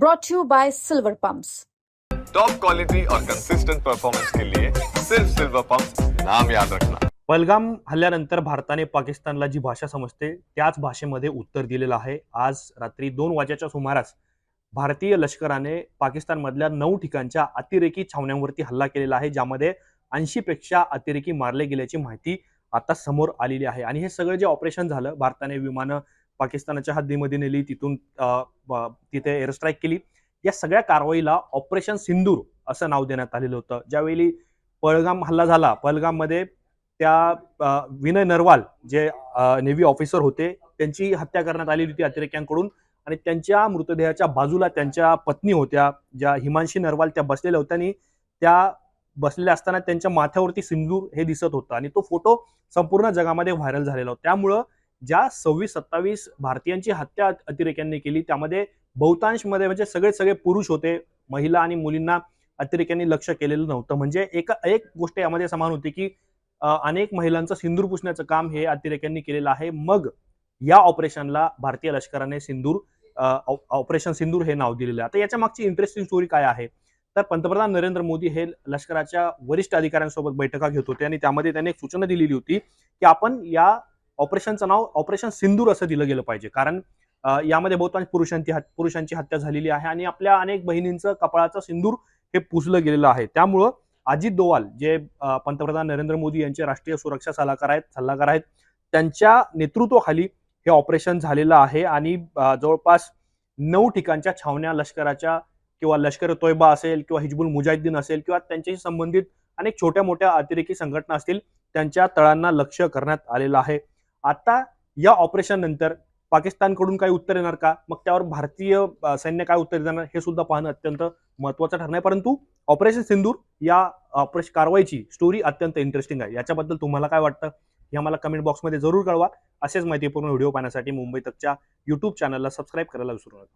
brought to you by Silver Pumps. Top quality और consistent performance के लिए सिर्फ सिल्वर पंप नाम याद रखना। पहलगाम हल्ल्यानंतर भारताने पाकिस्तानला जी भाषा समजते त्याच भाषेमध्ये उत्तर दिलेलं आहे. आज रात्री दोन वाजेच्या सुमारास भारतीय लष्कराने पाकिस्तानमधल्या नऊ ठिकाणच्या अतिरेकी छावण्यांवरती हल्ला केलेला आहे ज्यामध्ये ऐंशी पेक्षा अतिरेकी मारले गेल्याची माहिती आता समोर आलेली आहे. आणि हे सगळं जे ऑपरेशन झालं भारताने विमानं पाकिस्तानाच्या हद्दीमध्ये नेली तिथून तिथे एअरस्ट्राईक केली. या सगळ्या कारवाईला ऑपरेशन सिंदूर असं नाव देण्यात आलेलं होतं. ज्यावेळी पळगाम हल्ला झाला पळगाममध्ये त्या विनय नरवाल जे नेव्ही ऑफिसर होते त्यांची हत्या करण्यात आलेली होती अतिरेक्यांकडून. आणि त्यांच्या मृतदेहाच्या बाजूला त्यांच्या पत्नी होत्या ज्या हिमांशी नरवाल त्या बसलेल्या होत्या. आणि त्या बसलेल्या असताना त्यांच्या माथ्यावरती सिंदूर हे दिसत होतं. आणि तो फोटो संपूर्ण जगामध्ये व्हायरल झालेला होता. त्यामुळं ज्या सव्वीस सत्तावीस भारतीयांची हत्या अतिरेक्यांनी केली त्यामध्ये बहुतांशमध्ये म्हणजे सगळे सगळे पुरुष होते. महिला आणि मुलींना अतिरेक्यांनी लक्ष केलेलं नव्हतं. म्हणजे एक एक गोष्ट यामध्ये समान होती की अनेक महिलांचं सिंदूर पुसण्याचं काम हे अतिरेक्यांनी केलेलं आहे. मग या ऑपरेशनला भारतीय लष्कराने सिंदूर ऑ- ऑपरेशन सिंदूर हे नाव दिलेलं आहे. आता याच्या मागची इंटरेस्टिंग स्टोरी काय आहे? तर पंतप्रधान नरेंद्र मोदी हे लष्कराच्या वरिष्ठ अधिकाऱ्यांसोबत बैठका घेत होते आणि त्यामध्ये त्यांनी एक सूचना दिलेली होती की आपण या ऑपरेशनचं नाव ऑपरेशन सिंदूर असं दिलं गेलं पाहिजे. कारण यामध्ये बहुतांश पुरुषांची पुरुषांची हत्या झालेली आहे आणि आपल्या अनेक बहिणींचं कपाळाचं सिंदूर हे पुसलं गेलेलं आहे. त्यामुळं अजित दोवाल जे पंतप्रधान नरेंद्र मोदी यांचे राष्ट्रीय सुरक्षा सल्लागार आहेत सल्लागार आहेत त्यांच्या नेतृत्वाखाली हे ऑपरेशन झालेलं आहे आणि जवळपास नऊ ठिकाणच्या छावण्या लष्कराच्या किंवा लष्कर तोयबा असेल किंवा हिजबुल मुजाहिद्दीन असेल किंवा त्यांच्याशी संबंधित अनेक छोट्या मोठ्या अतिरेकी संघटना असतील त्यांच्या तळांना लक्ष करण्यात आलेलं आहे. आता या ऑपरेशन नंतर पाकिस्तानकडून काही उत्तर येणार का? मग त्यावर भारतीय सैन्य काय उत्तर देणार? हे सुद्धा पाहणं अत्यंत महत्वाचं ठरणार आहे. परंतु ऑपरेशन सिंदूर या ऑपरेशन कारवाईची स्टोरी अत्यंत इंटरेस्टिंग आहे. याच्याबद्दल तुम्हाला काय वाटतं? हे आम्हाला कमेंट बॉक्समध्ये जरूर कळवा. असेच माहितीपूर्ण व्हिडिओ पाहण्यासाठी मुंबई तकच्या युट्यूब चॅनलला सबस्क्राईब करायला विसरू नका.